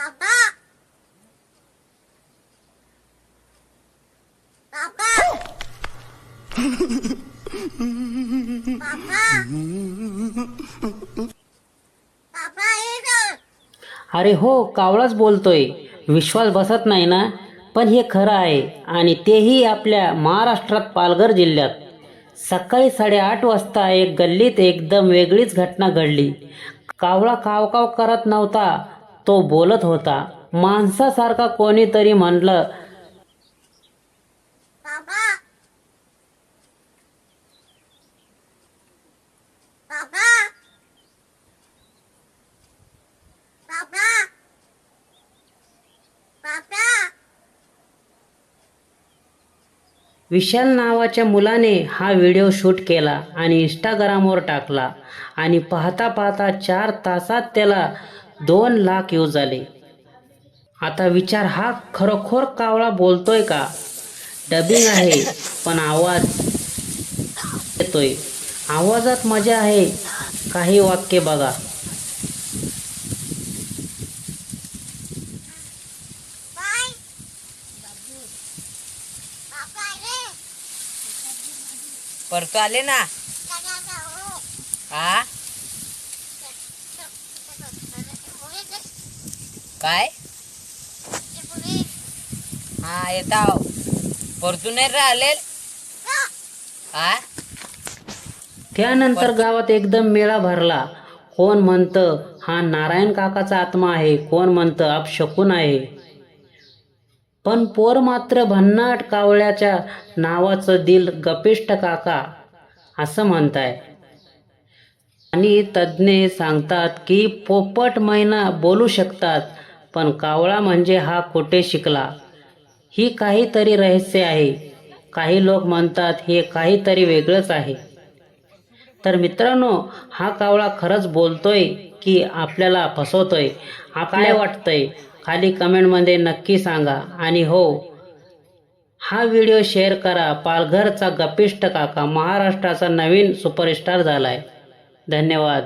बाबा. बाबा. बाबा. बाबा ये ना. अरे हो कावळाच बोलतोय. विश्वास बसत नाही ना? पण हे खरं आहे आणि तेही आपल्या महाराष्ट्रात पालघर जिल्ह्यात. सकाळी साडेआठ वाजता एक गल्लीत एकदम वेगळीच घटना घडली. कावळा कावकाव करत नव्हता तो बोलत होता माणसासारखा कोणीतरी म्हणलं विशाल नावाच्या मुलाने हा व्हिडिओ शूट केला आणि इंस्टाग्रामवर टाकला आणि पाहता पाहता चार तासात त्याला दोन लाख यूज झाले. आता विचार हा खरोखर कावळा बोलतोय का? डबिंग आहे पण आवाज येतोय. आवाजात मजा आहे काही वाक्य बघा. परतो आले ना? हा? काय? हा येता परतून राहिले हा? त्यानंतर गावात एकदम मेळा भरला. कोण म्हणतं हा नारायण काकाचा आत्मा आहे. कोण म्हणतं अपशकून आहे. पण पोर मात्र भन्नाट कावळ्याच्या नावाचं दिल गपिष्ट काका असं म्हणताय. आणि तज्ज्ञ सांगतात की पोपट महिना बोलू शकतात पण कावळा म्हणजे हा कुठे शिकला. ही काहीतरी रहस्य आहे. काही लोक म्हणतात हे काहीतरी वेगळंच आहे. तर मित्रांनो हा कावळा खरंच बोलतोय की आपल्याला फसवतोय? आपल्या वाटतंय? खाली कमेंटमध्ये नक्की सांगा. आणि हो हा व्हिडिओ शेअर करा. पालघरचा गपिष्ट काका महाराष्ट्राचा नवीन सुपरस्टार झालाय. धन्यवाद.